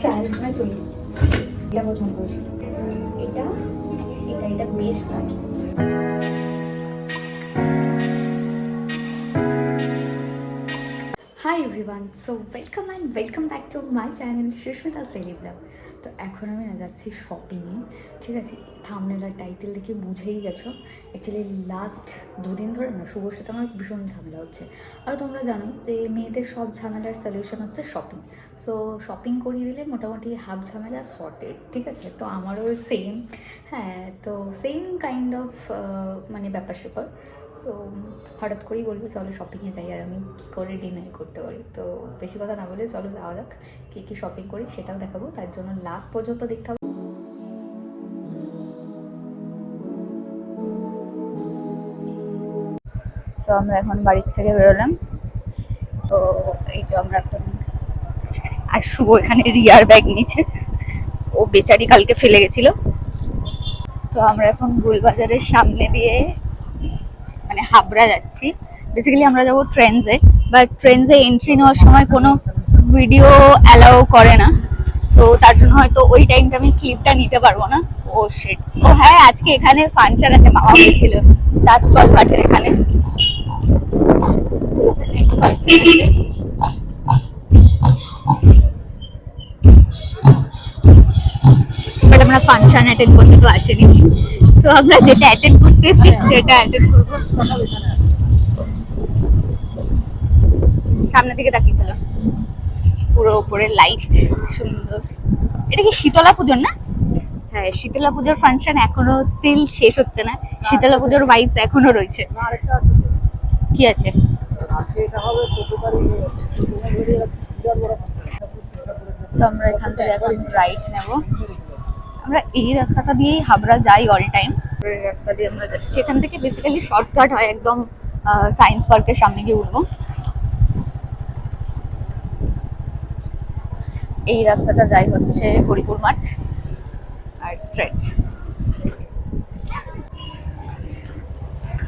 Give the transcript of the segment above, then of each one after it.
Trial রুমে চলি এটা পছন্দ করেছি এটা এটা এটা বেশ নয় hi everyone so welcome and welcome back to my channel Susmita সেলিব্লাম তো এখন আমি না যাচ্ছি শপিংয়ে ঠিক আছে থামনেল আর টাইটেল দেখে বুঝেই গেছো। অ্যাকচুয়ালি লাস্ট দুদিন ধরে না, শুভর সাথে আমার ভীষণ ঝামেলা হচ্ছে। আর তোমরা জানো যে মেয়েদের সব ঝামেলার সলিউশন হচ্ছে শপিং সো শপিং করিয়ে দিলে মোটামুটি হাফ ঝামেলা সর্টেড ঠিক আছে? তো আমারও সেম হ্যাঁ তো সেম কাইন্ড অফ মানে ব্যাপার স্যাপার সো হঠাৎ করেই বলব চলো শপিংয়ে যাই আর আমি কী করে ডিনার করতে পারি? তো বেশি কথা না বলে চলো যাওয়া যাক, কী কী শপিং করি সেটাও দেখাবো। তার জন্য লাস্ট পর্যন্ত দেখতে হবে। তো আমরা এখন বাড়ির থেকে বেরোলাম। তো এই যে আমরা এখন, আর শুভ এখানে রিয়ার ব্যাগ নিচ্ছে ও বেচারি কালকে ফেলে গেছিল। তো আমরা এখন গোলবাজারের সামনে দিয়ে মানে হাবড়া যাচ্ছি। বেসিক্যালি আমরা যাব ট্রেনসে বাট ট্রেনসে এন্ট্রি নেওয়ার সময় কোনো ভিডিও অ্যালাউ করে না। সো তার জন্য হয়তো ওই টাইমটা আমি ক্লিপটা নিতে পারব না। ও সেট ও হ্যাঁ আজকে এখানে ফাংশন আছে মামা গেছিল দাঁতকল ঘাটের এখানে। বাট আমরা ফাংশন অ্যাটেন্ড করতে তো আসেনি। সো আমরা যেটা অ্যাটেন্ড করতে এসেছি সেটা অ্যাটেন্ড করব। সামনের দিকে তাকিয়েছিল পুরো উপরে লাইট সুন্দর। এটা কি শীতলা পুজোর না? হ্যাঁ শীতলা পুজোর ফাংশন এখনও স্টিল শেষ হচ্ছে না। শীতলা পুজোর ভাইবস এখনও রয়েছে। কি আছে? তো আমরা এখান থেকে এখন রাইট নেব। আমরা এই রাস্তাটা দিয়েই হাবড়া যাই অল টাইম রাস্তা দিয়ে আমরা যাচ্ছি। এখান থেকে বেসিক্যালি শর্টকাট হয় একদম সায়েন্স পার্কের সামনে গিয়ে উঠবো। এই রাস্তাটা যাই হচ্ছে হরিপুর মাঠ আর স্ট্রেট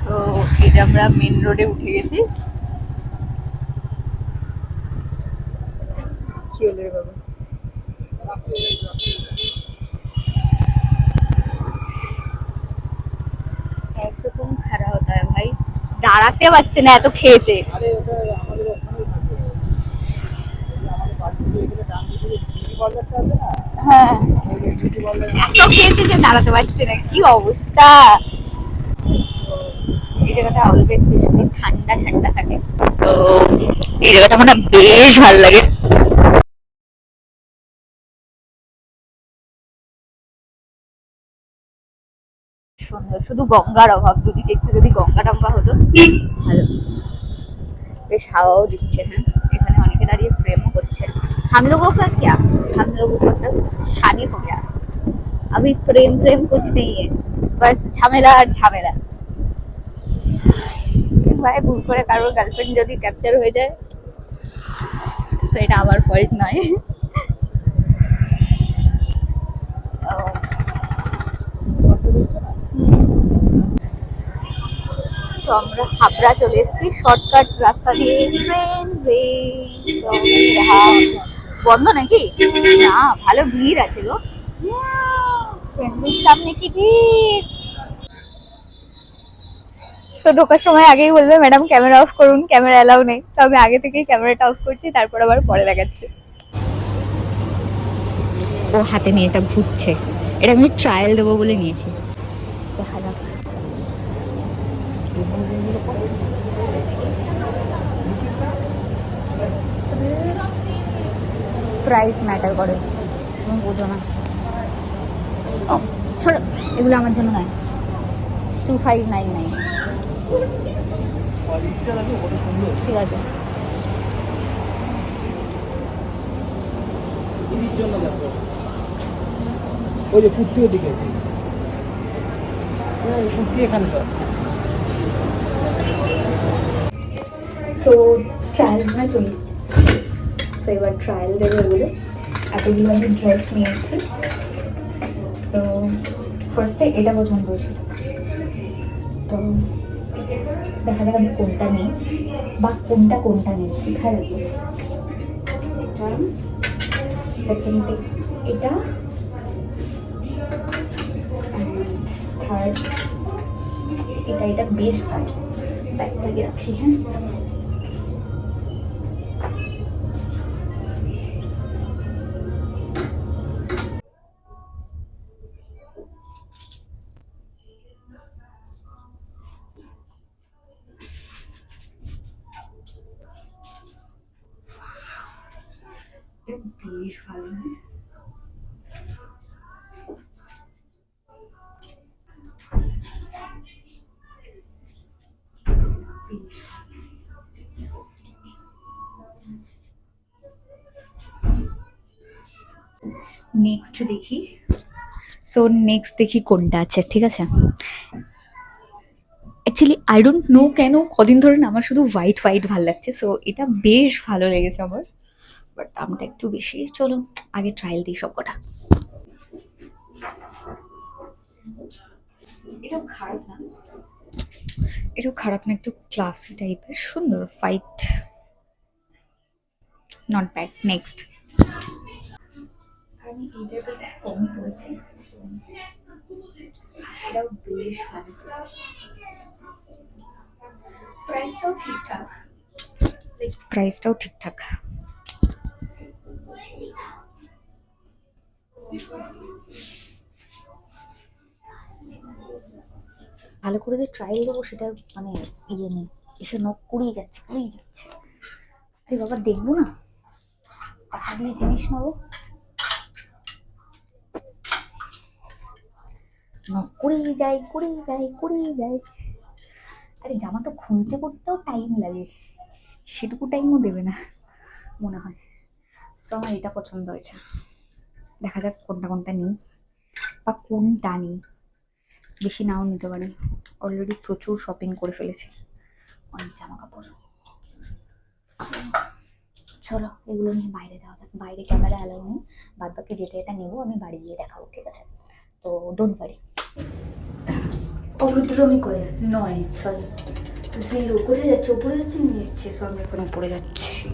তো এই যে আমরা মেন রোডে উঠে গেছি। কি হলো রে বাবা? ऐसे कौन खड़ा होता है भाई দাঁড়াতে পারছে না এত খেয়েছে হ্যাঁ এত খেয়েছে যে দাঁড়াতে পারছে না কি অবস্থা এই জায়গাটা অলওয়েজ ভীষণ ঠান্ডা ঠান্ডা থাকে তো এই জায়গাটা আমার না বেশ ভালো লাগে সুন্দর শুধু গঙ্গার অভাব দুদিকে একটু যদি গঙ্গা টঙ্গা হতো ভালো বেশ হাওয়াও দিচ্ছে হ্যাঁ এখানে অনেকে দাঁড়িয়ে প্রেমও করছে हम लोगों का क्या हम लोगों का तो शादी हो गया अभी प्रेम प्रेम कुछ नहीं है बस ঝামেলা আর ঝামেলা ভাই ভুল করে কারোর গার্লফ্রেন্ড যদি ক্যাপচার হয়ে যায় সেটা আমার ফল্ট নয় তো আমরা হাবড়া চলে এসেছি। শর্টকাট রাস্তা দিয়ে। বন্ধ নাকি? না, ভালো ভিড় আছে গো। ট্রেনের সামনে কি ভিড়? তো ঢোকার সময় আগেই বলবে ম্যাডাম ক্যামেরা অফ করুন ক্যামেরা অ্যালাউ নেই। তো আমি আগে থেকেই ক্যামেরাটা অফ করছি, তারপর আবার পরে দেখাচ্ছি। ও হাতে নিয়ে এটা ঘুরছে। এটা আমি ট্রায়াল দেবো বলে নিয়েছি। প্রাইস ম্যাটার করে। তুমি বোঝো না। ও সরো এগুলো আমার জন্য নয়। টু ফাইভ নাইন নাইন ঠিক আছে। ওই যে কুর্তি ওদিকে কুর্তি এখানে তো। সো ট্রায়াল রুমে চলি। সো এবার ট্রায়াল দেবে ওগুলো এতগুলো আমি ড্রেস নিয়ে এসেছি সো ফার্স্টে এটা পছন্দ হয়েছিল তো, দেখা যাক আমি কোনটা নিই। বা কোনটা কোনটা নিই রাখব সেকেন্ড এটা থার্ড এটা এটা বেশ পাই ব্যাগটাকে রাখি হ্যাঁ নেক্সট দেখি। সো নেক্সট দেখি কোনটা আছে, ঠিক আছে? অ্যাকচুয়ালি আই ডোন্ট নো কেন কদিন ধরে না আমার শুধু হোয়াইট হোয়াইট ভালো লাগছে। সো এটা বেশ ভালো লেগেছে আমার। বাট দামটা একটু বেশি। চলো, আগে ট্রায়াল দিই সব কটা এটাও খারাপ না। এটাও খারাপ না একটু ক্লাসি টাইপের সুন্দর ফাইট নট ব্যাড নেক্সট আমি এইটার কম পড়েছি এটাও বেশ ভালো প্রাইসটাও ঠিকঠাক। প্রাইসটাও ঠিকঠাক। ভালো করে যে ট্রায়াল দেবো সেটা মানে ইয়ে নেই। এসে নক করেই যাচ্ছে করেই যাচ্ছে। আরে বাবা, দেখব না? টাকা দিয়ে জিনিস নেব। নক করেই যায় করেই যায় করেই যায় আরে জামা তো খুলতে করতেও টাইম লাগে। সেটুকু টাইমও দেবে না, মনে হয়। সো আমার এটা পছন্দ হয়েছে। দেখা যাক কোনটা কোনটা নিই বা কোনটা নিই। বেশি নাও নিতে পারি। অলরেডি প্রচুর শপিং করে ফেলেছি। অনেক জামা কাপড় চলো, এগুলো নিয়ে বাইরে যাওয়া যাক। বাইরে ক্যামেরা অ্যালাউ নেই। বাদ বাকি যেটা এটা নেব, আমি বাড়ি গিয়ে দেখাবো, ঠিক আছে? তো ডোন্ট ওয়ারি অভদ্রমি করে নয় সরি জিরো কোথায় যাচ্ছে? উপরে যাচ্ছে নিয়ে যাচ্ছে? সো আমি এখন উপরে যাচ্ছি।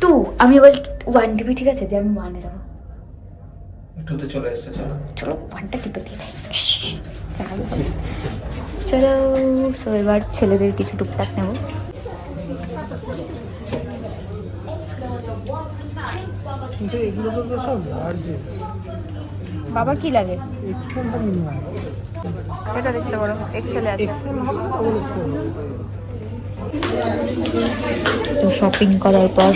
টু আমি এবার ওয়ান টিভি ঠিক আছে? যে আমি ওয়ানে যাব। একটু তো চলে এসেছে চলো। চলো পানটা টিপে দিয়ে যাই। চলো সো এবার ছেলেদের কিছু টুকটাক নেব। কিন্তু এগুলো তো সব বাবার কি লাগে? এটা দেখতে পারো এক্সেলে আছে। তো শপিং করার পর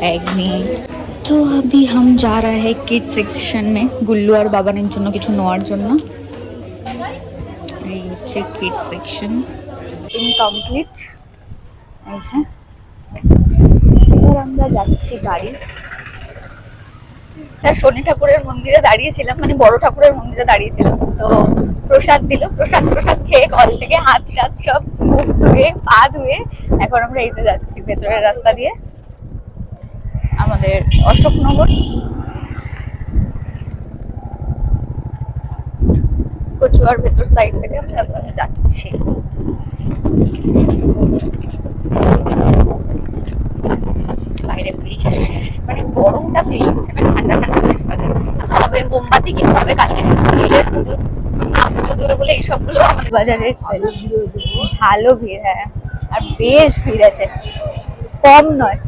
ব্যাগ নিয়ে তো अभी हम जा रहे हैं किड সেকশন में গুল্লু আর বাবানের জন্য কিছু নেওয়ার জন্য এই হচ্ছে কিড সেকশন ইনকমপ্লিট এই যে এবার আমরা যাচ্ছি গাড়ি তা শনি ঠাকুরের মন্দিরে দাঁড়িয়েছিলাম মানে বড় ঠাকুরের মন্দিরে দাঁড়িয়েছিলাম তো প্রসাদ দিল প্রসাদ প্রসাদ খেয়ে কল থেকে হাত টাত সব মুখ ধুয়ে পা ধুয়ে এখন আমরা এই যে যাচ্ছি ভেতরের রাস্তা দিয়ে আমাদের অশোকনগর। কচুয়ার ভেতর সাইড থেকে আমরা ওখানে যাচ্ছি। বাইরে মানে গরমটা ফিল হচ্ছে না ঠান্ডা ঠান্ডা বেশ পারে তবে মোমবাতি কিনতে হবে, কালকে পুজো। পুজো বলে এইসবগুলো আমাদের বাজারের সেল ভালো ভিড় হ্যাঁ। আর বেশ ভিড় আছে। কম নয়।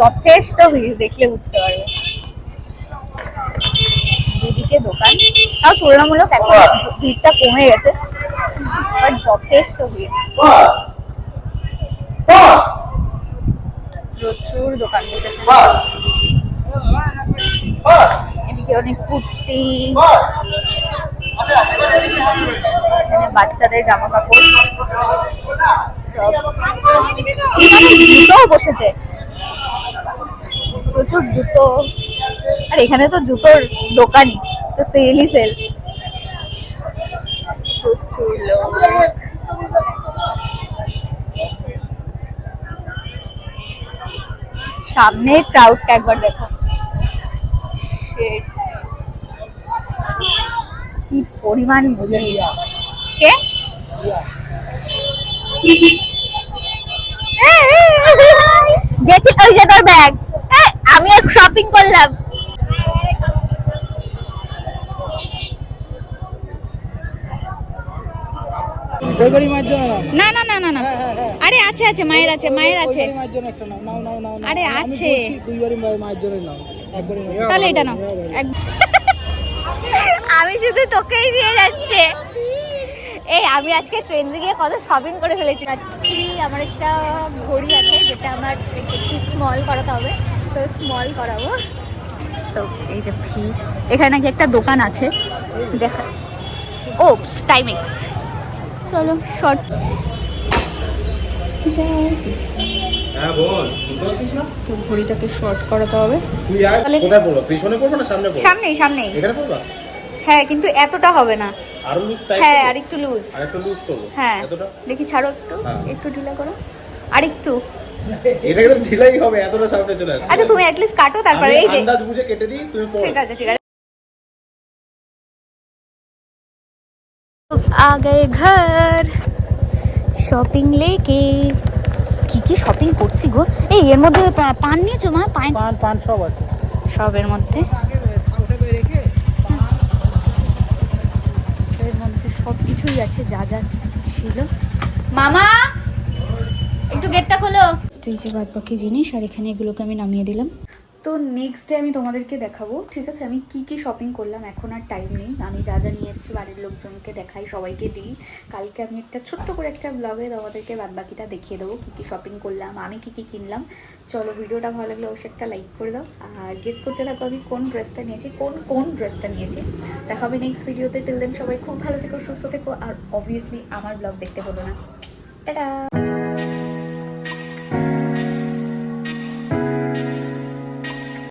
যথেষ্ট ভিড় দেখলে বুঝতে পারবে। দুদিকে দোকান। তাও তুলনামূলক এখন ভিড়টা কমে গেছে। বাট যথেষ্ট ভিড়। প্রচুর দোকান বসেছে। এদিকে অনেক কুর্তি। বাচ্চাদের জামা কাপড় সব বসেছে। প্রচুর জুতো। আর এখানে তো জুতোর দোকানই তো সেলই সেল প্রচুর লোক। সামনে ক্রাউডটা একবার দেখো. কি পরিমাণ ভিড় কে? গেছি ওই যে তোর ব্যাগ আমি এক শপিং করলাম। না না না না না। হ্যাঁ হ্যাঁ হ্যাঁ। আরে আছে আছে মায়ের আছে মায়ের আছে। বাড়ি মায়ের জন্য একটা নাও নাও নাও নাও নাও। আরে আমি আছে। বলছি, দুই বাড়ি মায়ের মায়ের জন্য নাও। একবারে নাও তাহলে এটা নাও। আমি শুধু তোকেই নিয়ে যাচ্ছে। এই আমি আজকে ট্রেনে গিয়ে কত শপিং করে ফেলেছি। আমার একটা ঘড়ি আছে যেটা আমার একটু স্মল করাতে হবে। তো স্মল করাবো। সো এই যে ভিড় এখানে নাকি একটা দোকান আছে। দেখা ও টাইমিংস চলো শর্ট হ্যাঁ তো ঘড়িটাকে শর্ট করাতে হবে। সামনেই সামনেই। হ্যাঁ কিন্তু এতটা হবে না। আরও লুজ হ্যাঁ আর একটু লুজ আর একটু লুজ করব। হ্যাঁ দেখি ছাড়ো একটু। হ্যাঁ। একটু ঢিলা করো। আর একটু এটা কিন্তু ঢিলাই হবে এতটা সামনে চলে আসছে আচ্ছা তুমি অ্যাটলিস্ট কাটো তারপরে আমি এই যে আন্দাজ বুঝে কেটে দিই তুমি পড়ো ঠিক আছে ঠিক আছে आ गए घर শপিং লেকে কি কি শপিং করছি গো এই এর মধ্যে পা- পান নিয়েছো মা পান পান পান সব আছে সবের মধ্যে আগে ওটা করে রেখে এর মধ্যে সব কিছুই আছে যা যা ছিল মামা একটু গেটটা খোলো তো এই যে বাদ বাকি জিনিস, আর এখানে এগুলোকে আমি নামিয়ে দিলাম। তো নেক্সট ডে আমি তোমাদেরকে দেখাবো। ঠিক আছে, আমি কি কি শপিং করলাম, এখন আর টাইম নেই। আমি যা যা নিয়ে এসেছি, বাড়ির লোকজনকে দেখাই, সবাইকে দিই। কালকে আমি একটা ছোট্ট করে একটা ব্লগে তোমাদেরকে বাদ বাকিটা দেখিয়ে দেবো, কী কী শপিং করলাম, আমি কী কী কিনলাম। চলো, ভিডিওটা ভালো লাগলে অবশ্যই একটা লাইক করে দাও। আর গেস করতে থাকো আমি কোন ড্রেসটা নিয়েছি, কোন কোন ড্রেসটা নিয়েছি। দেখা হবে নেক্সট ভিডিওতে টিল দেন সবাই খুব ভালো থেকো, সুস্থ থেকো। আর অবভিয়াসলি আমার ব্লগ দেখতে হলো না। টাটা!